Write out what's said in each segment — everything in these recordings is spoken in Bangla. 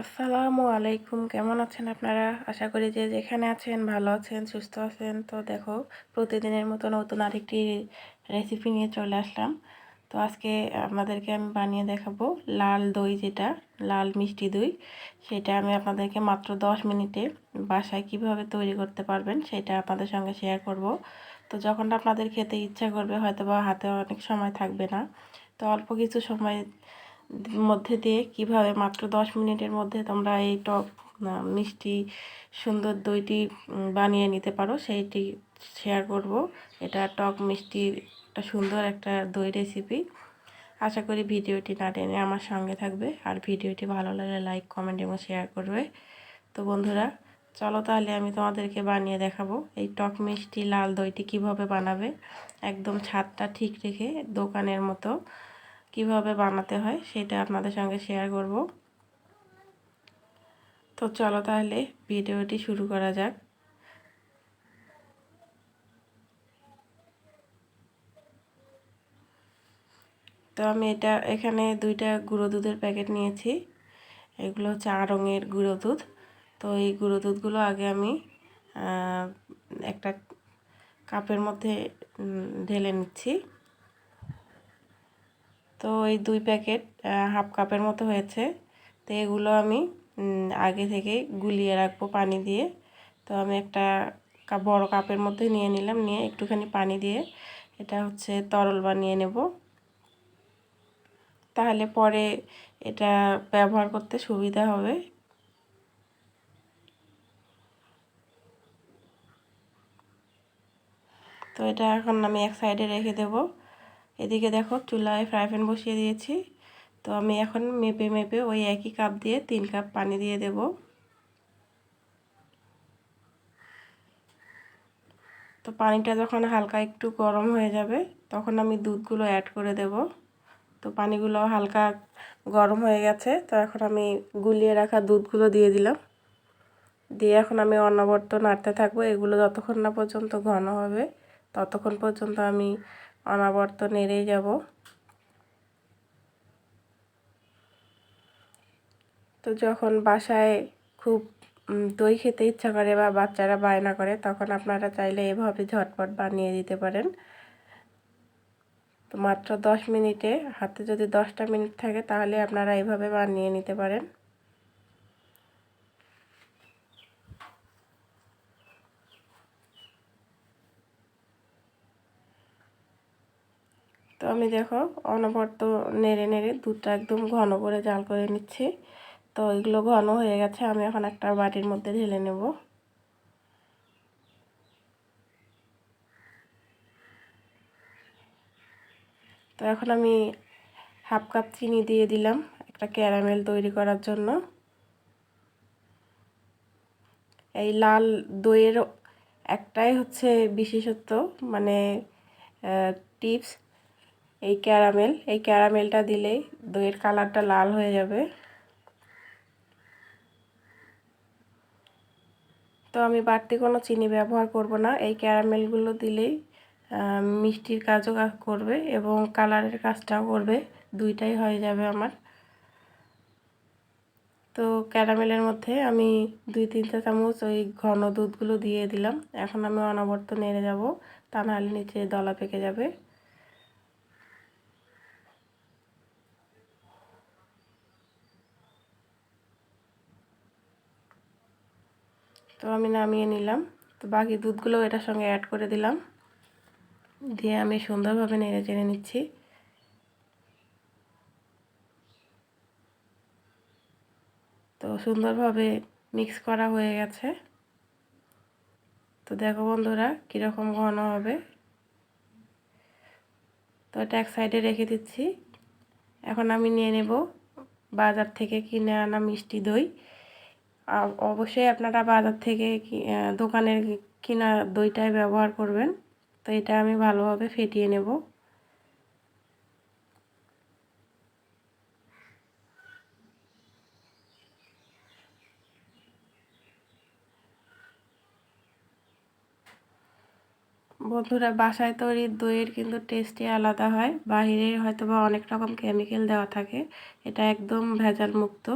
আসসালামু আলাইকুম। কেমন আছেন আপনারা? আশা করি যে যেখানে আছেন ভালো আছেন, সুস্থ আছেন। তো দেখো, প্রতিদিনের মতো নতুন আরেকটি রেসিপি নিয়ে চলে আসলাম। তো আজকে আপনাদেরকে আমি বানিয়ে দেখাবো লাল দই যেটা, লাল মিষ্টি দই। সেটা আমি আপনাদেরকে মাত্র 10 মিনিটে বাসায় কীভাবে তৈরি করতে পারবেন সেটা আপনাদের সঙ্গে শেয়ার করব। তো যখন আপনাদের খেতে ইচ্ছা করবে হয়তো বা হাতে অনেক সময় থাকবে না। তো অল্প কিছু সময় মধ্যে দিয়ে কীভাবে মাত্র দশ মিনিটের মধ্যে তোমরা এই টক মিষ্টি সুন্দর দইটি বানিয়ে নিতে পারো, সেইটি শেয়ার করব। এটা টক মিষ্টি একটা সুন্দর একটা দই রেসিপি আশা করি ভিডিওটি না টেনে আমার সঙ্গে থাকবে। আর ভিডিওটি ভালো লাগলে লাইক কমেন্ট এবং শেয়ার করবে। তো বন্ধুরা, চলো তাহলে আমি তোমাদেরকে বানিয়ে দেখাবো এই টক মিষ্টি লাল দইটি কীভাবে বানাবে। একদম ছাদটা ঠিক রেখে দোকানের মতো। কীভাবে বানাতে হয় সেটা আপনাদের সঙ্গে শেয়ার করব। তো চলো তাহলে ভিডিওটি শুরু করা যাক। তো আমি এটা এখানে দুইটা গুঁড়ো দুধের প্যাকেট নিয়েছি। এগুলো চা রঙের গুঁড়ো দুধ। তো এই গুঁড়ো দুধগুলো আগে আমি একটা কাপের মধ্যে ঢেলে নিচ্ছি। তো এই দুই প্যাকেট হাফ কাপের মতো হয়েছে। তো এগুলো আমি আগে থেকে গুলিয়ে রাখব পানি দিয়ে। তো আমি একটা বড় কাপের মধ্যে নিয়ে নিলাম, নিয়ে একটুখানি পানি দিয়ে এটা হচ্ছে তরল বানিয়ে নেব। তাহলে পরে এটা ব্যবহার করতে সুবিধা হবে। তো এটা এখন আমি এক সাইডে রেখে দেবো। এদিকে দেখো চুলায় ফ্রাই প্যান বসিয়ে দিয়েছি। তো আমি এখন মেপে মেপে ওই একই কাপ দিয়ে তিন কাপ পানি দিয়ে দেব। তো পানিটা যখন হালকা একটু গরম হয়ে যাবে, তখন আমি দুধগুলো অ্যাড করে দেব। তো পানিগুলো হালকা গরম হয়ে গেছে, তো এখন আমি গুলিয়ে রাখা দুধগুলো দিয়ে দিলাম। দিয়ে এখন আমি অনবর্ত নাড়তে থাকব। এগুলো যতক্ষণ না পর্যন্ত ঘন হবে, ততক্ষণ পর্যন্ত আমি অনাবর্ত নেড়েই যাব। তো যখন বাসায় খুব দই খেতে ইচ্ছা করে বা বাচ্চারা বায়না করে, তখন আপনারা চাইলে এভাবে ঝটপট বানিয়ে দিতে পারেন। তো মাত্র দশ মিনিটে, হাতে যদি দশটা মিনিট থাকে, তাহলে আপনারা এইভাবে বানিয়ে নিতে পারেন। তো আমি দেখো অনবর্ত নেড়ে নেড়ে দুধটা একদম ঘন করে জাল করে নিচ্ছি। তো এগুলো ঘন হয়ে গেছে, আমি এখন একটা বাটির মধ্যে ঢেলে নেব। তো এখন আমি হাফ কাপ চিনি দিয়ে দিলাম একটা ক্যারামেল তৈরি করার জন্য। এই লাল দইয়ের একটাই হচ্ছে বিশেষত্ব মানে টিপস এই ক্যারামেল, এই ক্যারামেলটা দিলেই দইয়ের কালারটা লাল হয়ে যাবে। তো আমি বাড়তি কোনো চিনি ব্যবহার করব না। এই ক্যারামেলগুলো দিলেই মিষ্টির কাজও করবে এবং কালারের কাজটাও করবে। দুইটাই হয়ে যাবে আমার। তো ক্যারামেলের মধ্যে আমি দুই তিনটা চামচ ওই ঘন দুধগুলো দিয়ে দিলাম। এখন আমি অনবর্ত নেড়ে যাব, তা নাহলে নিচে দলা পেকে যাবে। তো আমি নামিয়ে নিলাম। তো বাকি দুধগুলো এটার সঙ্গে অ্যাড করে দিলাম। দিয়ে আমি সুন্দরভাবে নেড়ে চেড়ে নিচ্ছি। তো সুন্দরভাবে মিক্স করা হয়ে গেছে। তো দেখো বন্ধুরা, কীরকম ঘন হবে। তো এটা এক সাইডে রেখে দিচ্ছি। এখন আমি নিয়ে নেব বাজার থেকে কিনে আনা মিষ্টি দই। অবশ্যই আপনারা বাজার থেকে দোকানের কিনা দইটাই ব্যবহার করবেন। তো এটা আমি ভালোভাবে ফেটিয়ে নেব। বন্ধুরা, বাসায় তৈরি দইয়ের কিন্তু টেস্টই আলাদা হয়। বাহিরে হয়তো বা অনেক রকম কেমিক্যাল দেওয়া থাকে। এটা একদম ভেজাল মুক্ত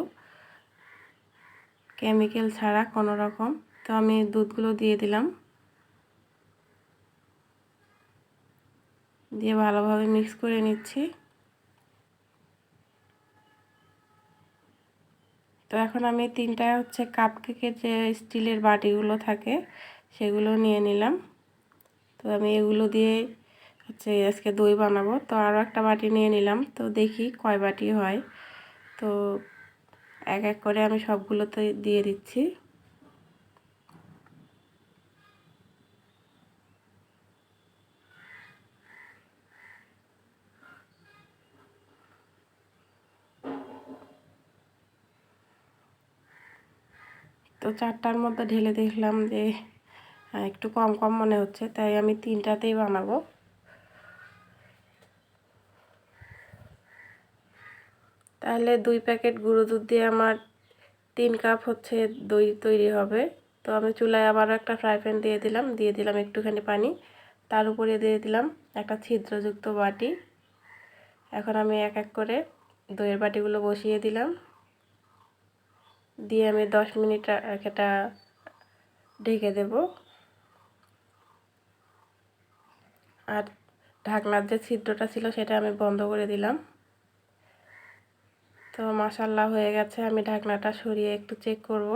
কেমিক্যাল ছাড়া কোনো রকম। তো আমি দুধগুলো দিয়ে দিলাম। দিয়ে ভালোভাবে মিক্স করে নিচ্ছি। তো এখন আমি তিনটা হচ্ছে কাপ কেকের যে স্টিলের বাটিগুলো থাকে, সেগুলো নিয়ে নিলাম। তো আমি এগুলো দিয়ে হচ্ছে আজকে দই বানাবো। তো আরও একটা বাটি নিয়ে নিলাম। তো দেখি কয় বাটি হয়। তো এক এক করে আমি সবগুলোতে দিয়ে দিচ্ছি। তো চারটার মধ্যে ঢেলে দেখলাম যে একটু কম কম মনে হচ্ছে, তাই আমি তিনটাতেই বানাবো। তাহলে দুই প্যাকেট গুঁড়ো দুধ দিয়ে আমার তিন কাপ হচ্ছে দই তৈরি হবে। তো আমি চুলায় আবার একটা ফ্রাই প্যান দিয়ে দিলাম দিয়ে দিলাম একটুখানি পানি। তার উপরে দিয়ে দিলাম একটা ছিদ্রযুক্ত বাটি। এখন আমি এক এক করে দইয়ের বাটিগুলো বসিয়ে দিলাম। দিয়ে আমি দশ মিনিট এটা ঢেকে দেব। আর ঢাকনার যে ছিদ্রটা ছিল সেটা আমি বন্ধ করে দিলাম। তো মশাল্লা হয়ে গেছে। আমি ঢাকনাটা সরিয়ে একটু চেক করব।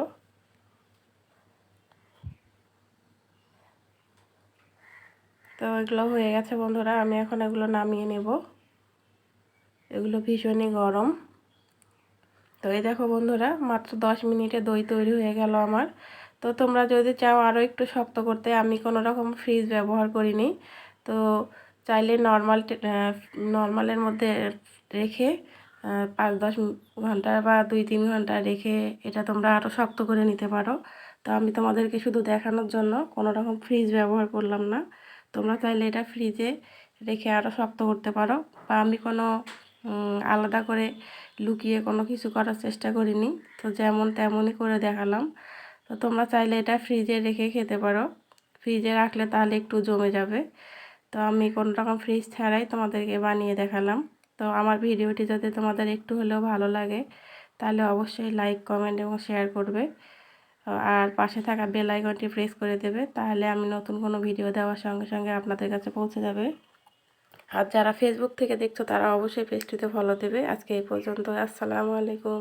তো এগুলো হয়ে গেছে বন্ধুরা, আমি এখন এগুলো নামিয়ে নেব। এগুলো ভীষণই গরম। তো এই দেখো বন্ধুরা, মাত্র দশ মিনিটে দই তৈরি হয়ে গেল আমার। তো তোমরা যদি চাও আরও একটু শক্ত করতে, আমি কোনো রকম ফ্রিজ ব্যবহার করিনি। তো চাইলে নর্মাল নর্মালের মধ্যে রেখে পাঁচ দশ ঘণ্টা বা দুই তিন ঘণ্টা রেখে এটা তোমরা আরও শক্ত করে নিতে পারো। তো আমি তোমাদেরকে শুধু দেখানোর জন্য কোনো রকম ফ্রিজ ব্যবহার করলাম না। তোমরা চাইলে এটা ফ্রিজে রেখে আরও শক্ত করতে পারো বা আমি কোনো আলাদা করে লুকিয়ে কোনো কিছু করার চেষ্টা করিনি। তো যেমন তেমনই করে দেখালাম। তো তোমরা চাইলে এটা ফ্রিজে রেখে খেতে পারো। ফ্রিজে রাখলে তাহলে একটু জমে যাবে। তো আমি কোনো রকম ফ্রিজ ছাড়াই তোমাদেরকে বানিয়ে দেখালাম। তো আমার ভিডিওটি যাতে তোমাদের একটু হলেও ভালো লাগে, তাহলে অবশ্যই লাইক কমেন্ট এবং শেয়ার করবে। আর পাশে থাকা বেল আইকনটি প্রেস করে দেবে, তাহলে আমি নতুন কোনো ভিডিও দেওয়ার সঙ্গে সঙ্গে আপনাদের কাছে পৌঁছে যাবে। আর যারা ফেসবুক থেকে দেখছ, তারা অবশ্যই পেজটিতে ফলো দেবে। আজকে এই পর্যন্ত, আসসালামু আলাইকুম।